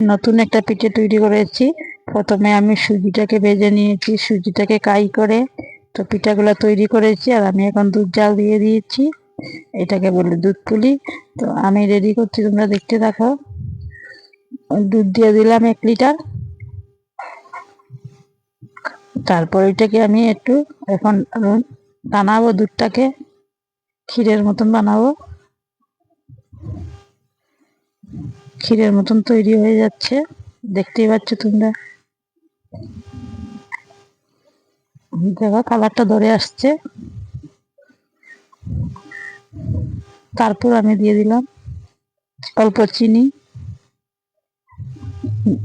নতুন একটা পিঠে তৈরি করেছি। প্রথমে আমি সুজিটাকে ভেজে নিয়েছি। সুজিটাকে কাই করে তো পিঠাগুলো তৈরি করেছি আর আমি এখন দুধ জাল দিয়ে দিয়েছি। এটাকে বলে দুধ পুলি। তো আমি রেডি করছি, তোমরা দেখতে থাকো। দুধ দিয়ে দিলাম এক লিটার। তারপর এটাকে আমি একটু এখন বানাবো দুধটাকে। ক্ষীরের মতন বানাবো। ক্ষীরের মতন তৈরি হয়ে যাচ্ছে। দেখতেই পাচ্ছ তোমরা। দেখো, কালারটা ধরে আসছে। তারপর আমি দিয়ে দিলাম অল্প চিনি।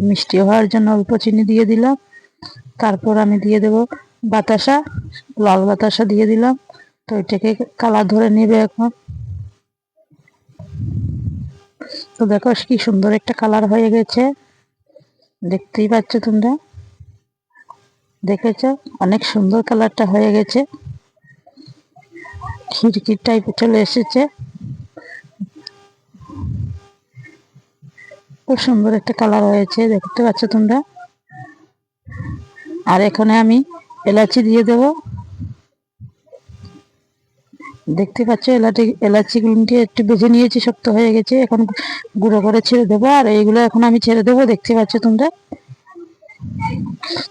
মিষ্টি হওয়ার জন্য অল্প চিনি দিয়ে দিলাম। তারপর আমি দিয়ে দেব বাতাসা, লাল বাতাসা দিয়ে দিলাম। তো এটাকে কালার ধরে নেবে এখন। তো দেখো কি সুন্দর একটা কালার হয়ে গেছে। দেখতেই পাচ্ছ তোমরা? দেখেছ? অনেক সুন্দর কালারটা হয়ে গেছে। খিড়কির টাইপে চলে এসেছে। খুব সুন্দর একটা কালার হয়েছে, দেখতে পাচ্ছ তোমরা? আর এখানে আমি এলাচি দিয়ে দেব। দেখতে পাচ্ছ, এলাচি এলাচি গুলিকে একটু বেজে নিয়েছি, শক্ত হয়ে গেছে, এখন গুঁড়ো করে ছেড়ে দেবো, আর এইগুলো এখন আমি ছেড়ে দেবো, দেখতে পাচ্ছ তোমরা?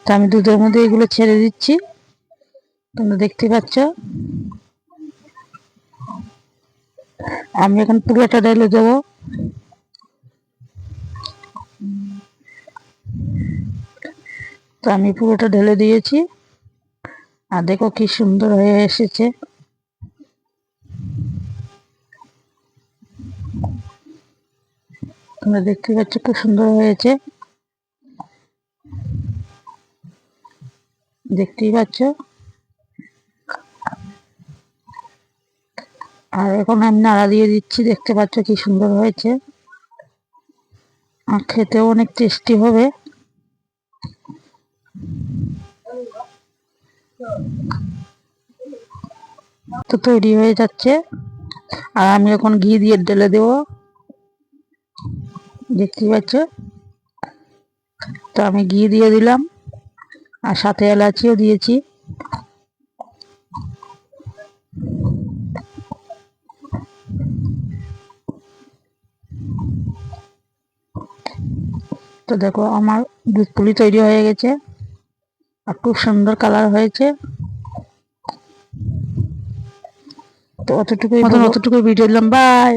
তো আমি দুধের মধ্যে এগুলো ছেড়ে দিচ্ছি, তোমরা দেখতে পাচ্ছ? আমি এখন পুরোটা ঢেলে দেবো। তো আমি পুরোটা ঢেলে দিয়েছি, আর দেখো কি সুন্দর হয়ে এসেছে। তোমরা দেখতে পাচ্ছ খুব সুন্দর হয়েছে। দেখতেই পাচ্ছ। আর এখন আমি নাড়া দিয়ে দিচ্ছি, দেখতে পাচ্ছ কি সুন্দর হয়েছে। আর খেতেও অনেক টেস্টি হবে। তো তৈরি হয়ে যাচ্ছে। আর আমি এখন ঘি দিয়ে ঢেলে দেব। দেখতেই পাচ্ছ? তো আমি ঘি দিয়ে দিলাম আর সাথে এলাচিও দিয়েছি। তো দেখো আমার দুধ পুলি তৈরি হয়ে গেছে আর খুব সুন্দর কালার হয়েছে। তো অতটুকুই অতটুকুই ভিডিও দিলাম বাই